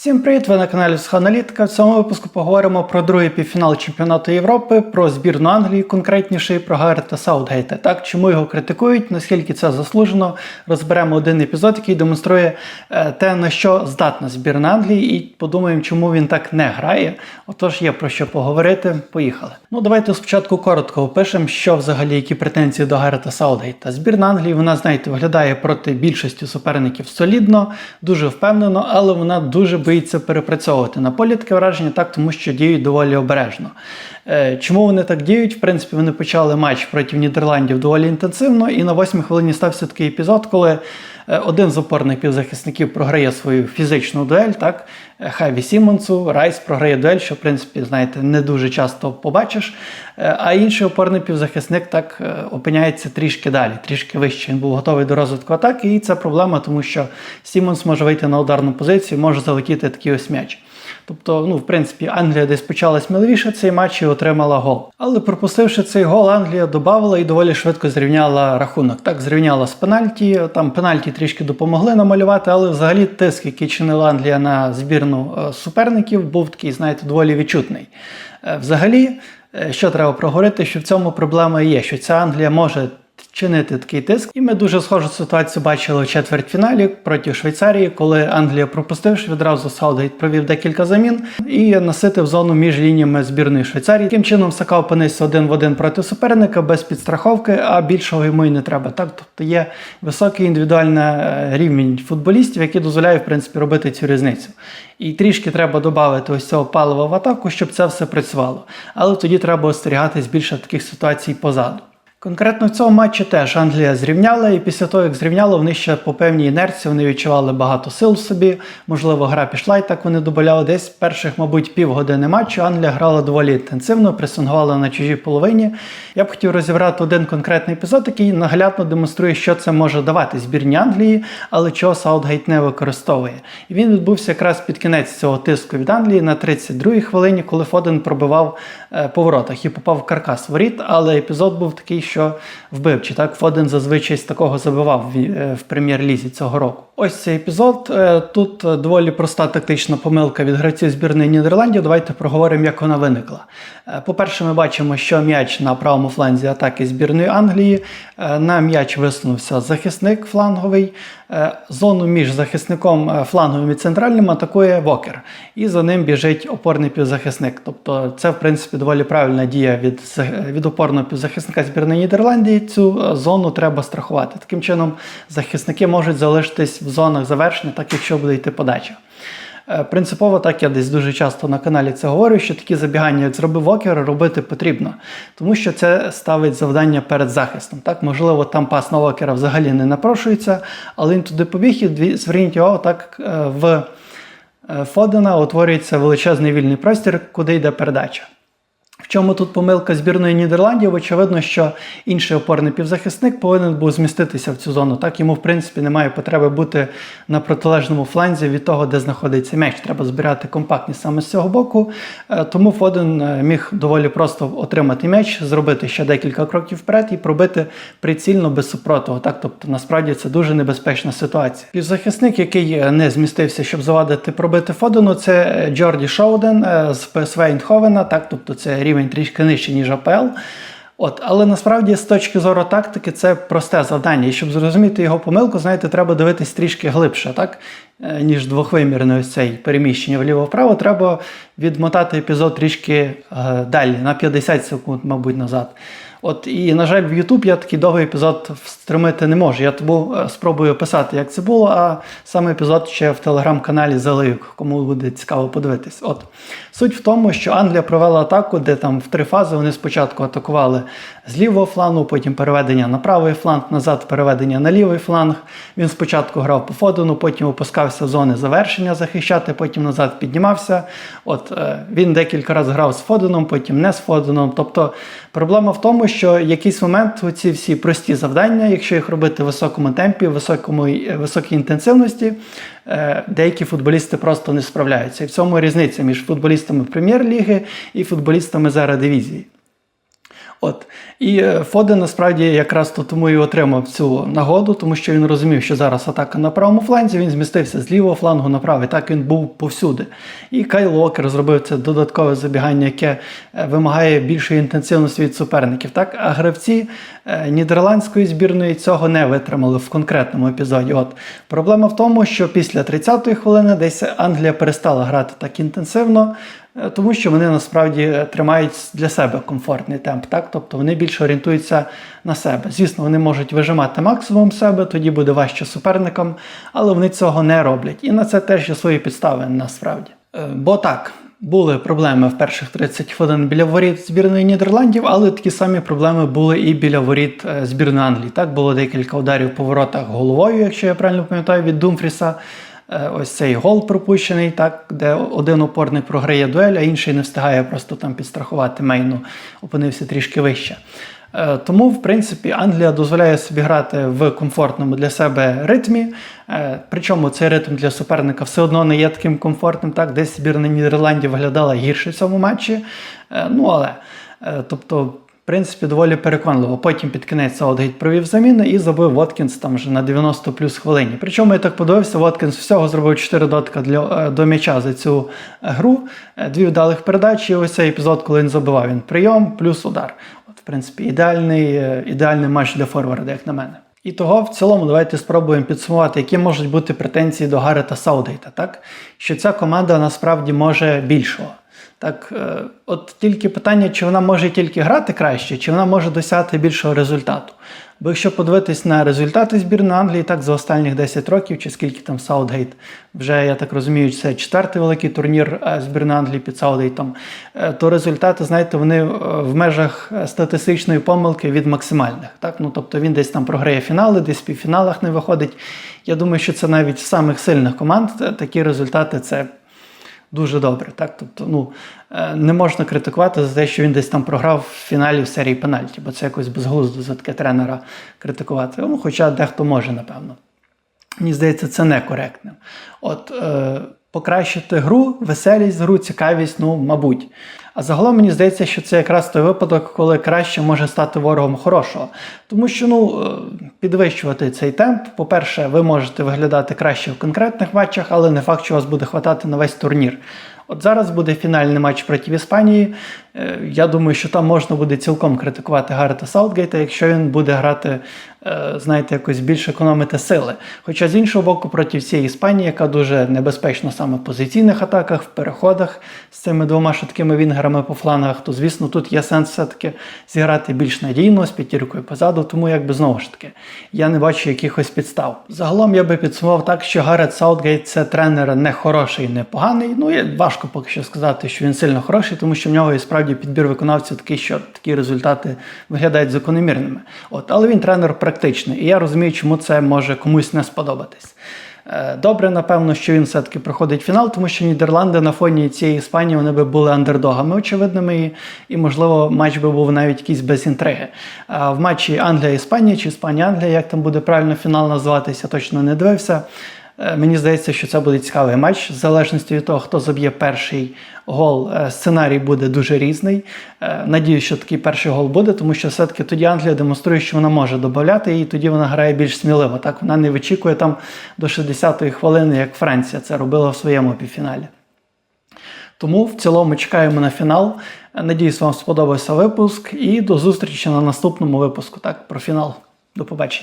Всім привіт! Ви на каналі Сханалітика. В цьому випуску поговоримо про другий півфінал чемпіонату Європи, про збірну Англії, конкретніше і про Гарета Саутгейта. Так, чому його критикують, наскільки це заслужено. Розберемо один епізод, який демонструє е, те, на що здатна збірна Англії, і подумаємо, чому він так не грає. Отож, є про що поговорити. Поїхали. Ну, давайте спочатку коротко опишемо, що взагалі які претензії до Гарета Саутгейта. Збірна Англії, вона, знаєте, виглядає проти більшості суперників солідно, дуже впевнено, але вона дуже боїться перепрацьовувати на полі таке враження, так тому що діють доволі обережно. Е, Чому вони так діють? В принципі, вони почали матч проти Нідерландів доволі інтенсивно, і на восьмій хвилині стався такий епізод, коли один з опорних півзахисників програє свою фізичну дуель, так Хайві Хаві Сімонсу, Райс програє дуель, що в принципі, знаєте, не дуже часто побачиш. Е, А інший опорний півзахисник так е, опиняється трішки далі, трішки вище. Він був готовий до розвитку атаки, і це проблема, тому що Сімонс може вийти на ударну позицію, може залетіти такий ось м'яч. Тобто, ну, в принципі, Англія десь почала сміливіше цей матч і отримала гол. Але пропустивши цей гол, Англія додавала і доволі швидко зрівняла рахунок. Так, зрівняла з пенальті. Там пенальті трішки допомогли намалювати, але взагалі тиск, який чинила Англія на збірну е, суперників, був такий, знаєте, доволі відчутний. Е, Взагалі, е, що треба проговорити, що в цьому проблема є, що ця Англія може чинити такий тиск. І ми дуже схожу ситуацію бачили у четвертьфіналі проти Швейцарії, коли Англія пропустивши, відразу Саудгейт провів декілька замін і наситив зону між лініями збірної Швейцарії. Таким чином Сака опинився один в один проти суперника без підстраховки, а більшого йому і не треба. Так, тобто є високий індивідуальний е, рівень футболістів, який дозволяє в принципі робити цю різницю. І трішки треба додати ось цього палива в атаку, щоб це все працювало. Але тоді треба остерігатись більше таких ситуацій позаду. Конкретно в цьому матчі теж Англія зрівняла, і після того, як зрівняла, вони ще по певній інерції вони відчували багато сил в собі. Можливо, гра пішла і так вони добавляли десь перших, мабуть, півгодини матчу. Англія грала доволі інтенсивно, пресингувала на чужій половині. Я б хотів розібрати один конкретний епізод, який наглядно демонструє, що це може давати збірні Англії, але чого Саутгейт не використовує. І він відбувся якраз під кінець цього тиску від Англії на 32-й хвилині, коли Фоден пробивав е, по воротах і попав в каркас воріт, але епізод був такий, що вбивчі. Так, Фоден зазвичай з такого забивав в, е, прем'єр-лізі цього року. Ось цей епізод. Е, Тут е, доволі проста тактична помилка від гравців збірної Нідерландів. Давайте проговоримо, як вона виникла. Е, По-перше, ми бачимо, що м'яч на правому фланзі атаки збірної Англії. На м'яч висунувся захисник фланговий. Зону між захисником фланговим і центральним атакує Вокер. І за ним біжить опорний півзахисник. Тобто це, в принципі, доволі правильна дія від, від опорного півзахисника збірної Нідерландії. Цю зону треба страхувати. Таким чином, захисники можуть залишитись в зонах завершення, так якщо буде йти подача. Е, Принципово так я десь дуже часто на каналі це говорю, що такі забігання, як зробив Вокер, робити потрібно, тому що це ставить завдання перед захистом. Так, можливо, там пас на Вокера взагалі не напрошується, але він туди побіг і зверніть увагу, так е, в е, Фодена утворюється величезний вільний простір, куди йде передача. В чому тут помилка збірної Нідерландів? Очевидно, що інший опорний півзахисник повинен був зміститися в цю зону. Так йому, в принципі, немає потреби бути на протилежному фланзі від того, де знаходиться м'яч. Треба збирати компактність саме з цього боку. Е, Тому Фоден е, міг доволі просто отримати м'яч, зробити ще декілька кроків вперед і пробити прицільно без супротиву. Так, тобто, насправді це дуже небезпечна ситуація. Півзахисник, який е, не змістився, щоб завадити пробити Фодену, це Джорді Шоуден з ПСВ Ейндховена. Так, тобто це рівень трішки нижче, ніж АПЛ. От, але насправді з точки зору тактики це просте завдання. І щоб зрозуміти його помилку, знаєте, треба дивитись трішки глибше, так? Е, ніж двохвимірне ось цей переміщення вліво-вправо. Треба відмотати епізод трішки е, далі, на 50 секунд, мабуть, назад. От і, на жаль, в YouTube я такий довгий епізод встромити не можу. Я тому е, спробую описати, як це було, а саме епізод ще в телеграм-каналі залию, кому буде цікаво подивитись. От суть в тому, що Англія провела атаку, де там в три фази вони спочатку атакували з лівого флангу, потім переведення на правий фланг, назад переведення на лівий фланг. Він спочатку грав по Фодену, потім опускався в зони завершення захищати, потім назад піднімався. От е, він декілька разів грав з Фоденом, потім не з Фоденом. Тобто проблема в тому, що якийсь момент ці всі прості завдання, якщо їх робити в високому темпі, в високому, е, високій інтенсивності, е, деякі футболісти просто не справляються. І в цьому різниця між футболістами прем'єр-ліги і футболістами зараз дивізії. От. І е, Фоден насправді якраз то тому і отримав цю нагоду, тому що він розумів, що зараз атака на правому фланзі, він змістився з лівого флангу на правий. Так він був повсюди. І Кайл Уокер зробив це додаткове забігання, яке е, вимагає більшої інтенсивності від суперників. Так? А гравці е, нідерландської збірної цього не витримали в конкретному епізоді. От Проблема в тому, що після 30-ї хвилини десь Англія перестала грати так інтенсивно. Е, Тому що вони насправді е, тримають для себе комфортний темп, так? тобто вони більше орієнтуються на себе. Звісно, вони можуть вижимати максимум себе, тоді буде важче суперникам, але вони цього не роблять. І на це теж є свої підстави насправді. Е, Бо так, були проблеми в перших 30 хвилин біля воріт збірної Нідерландів, але такі самі проблеми були і біля воріт збірної Англії. Так було декілька ударів по воротах головою, якщо я правильно пам'ятаю, від Думфріса. Е, Ось цей гол пропущений, так, де один опорник програє дуель, а інший не встигає просто там підстрахувати мейну, опинився трішки вище. Е, Тому, в принципі, Англія дозволяє собі грати в комфортному для себе ритмі. Е, Причому цей ритм для суперника все одно не є таким комфортним. Так, десь збірна Нідерландів виглядала гірше в цьому матчі. Ну але, тобто, принципі, доволі переконливо. Потім під кінець Саутгейт провів заміни і забив Воткінс там вже на 90 плюс хвилині. Причому я так подивився, Воткінс всього зробив 4 дотика для, е, до м'яча за цю е, гру, Е, дві вдалих передачі. І ось цей епізод, коли він забивав, він прийом плюс удар. От, в принципі, ідеальний, ідеальний матч для форварда, як на мене. І того в цілому давайте спробуємо підсумувати, які можуть бути претензії до Гарета Саудгейта, так? Що ця команда насправді може більшого. Так, е, от тільки питання, чи вона може тільки грати краще, чи вона може досягти більшого результату. Бо якщо подивитись на результати збірної Англії, так за останніх 10 років, чи скільки там Саутгейт, вже я так розумію, це четвертий великий турнір е, збірної Англії під Саутгейтом, е, то результати, знаєте, вони в межах статистичної помилки від максимальних. Так? Ну, тобто він десь там програє фінали, десь в півфіналах не виходить. Я думаю, що це навіть в самих сильних команд такі результати це дуже добре. Так? Тобто, ну, е, не можна критикувати за те, що він десь там програв в фіналі в серії пенальті, бо це якось безглуздо за таке тренера критикувати. Ну, хоча дехто може, напевно. Мені здається, це некоректним. От е, покращити гру, веселість гру, цікавість, ну, мабуть. А загалом мені здається, що це якраз той випадок, коли краще може стати ворогом хорошого. Тому що ну, е, підвищувати цей темп, по-перше, ви можете виглядати краще в конкретних матчах, але не факт, що вас буде хватати на весь турнір. От зараз буде фінальний матч проти Іспанії. Е, Я думаю, що там можна буде цілком критикувати Гарета Саутгейта, якщо він буде грати, е, знаєте, якось більш економити сили. Хоча з іншого боку, проти цієї Іспанії, яка дуже небезпечна саме в позиційних атаках, в переходах з цими двома швидкими вінгерами по флангах, то звісно тут є сенс все-таки зіграти більш надійно з п'ятіркою позаду, тому якби знову ж таки я не бачу якихось підстав. Загалом я би підсумував так, що Гарет Саутгейт це тренер не хороший, не поганий. Ну і важко поки що сказати, що він сильно хороший, тому що в нього і справді підбір виконавців такий, що такі результати виглядають закономірними. От, але він тренер практичний, і я розумію, чому це може комусь не сподобатись. Е, Добре, напевно, що він все-таки проходить фінал, тому що Нідерланди на фоні цієї Іспанії вони би були андердогами очевидними, і, і можливо, матч би був навіть якийсь без інтриги. А в матчі Англія-Іспанія чи Іспанія-Англія, як там буде правильно фінал називатися, точно не дивився. Е, Мені здається, що це буде цікавий матч, в залежності від того, хто заб'є перший гол. е, Сценарій буде дуже різний. Е, Надіюсь, що такий перший гол буде, тому що все-таки тоді Англія демонструє, що вона може додати, і тоді вона грає більш сміливо. Так вона не вичікує там до 60-ї хвилини, як Франція це робила в своєму півфіналі. Тому в цілому чекаємо на фінал. Надіюсь, вам сподобався випуск і до зустрічі на наступному випуску. Так, про фінал. До побачення.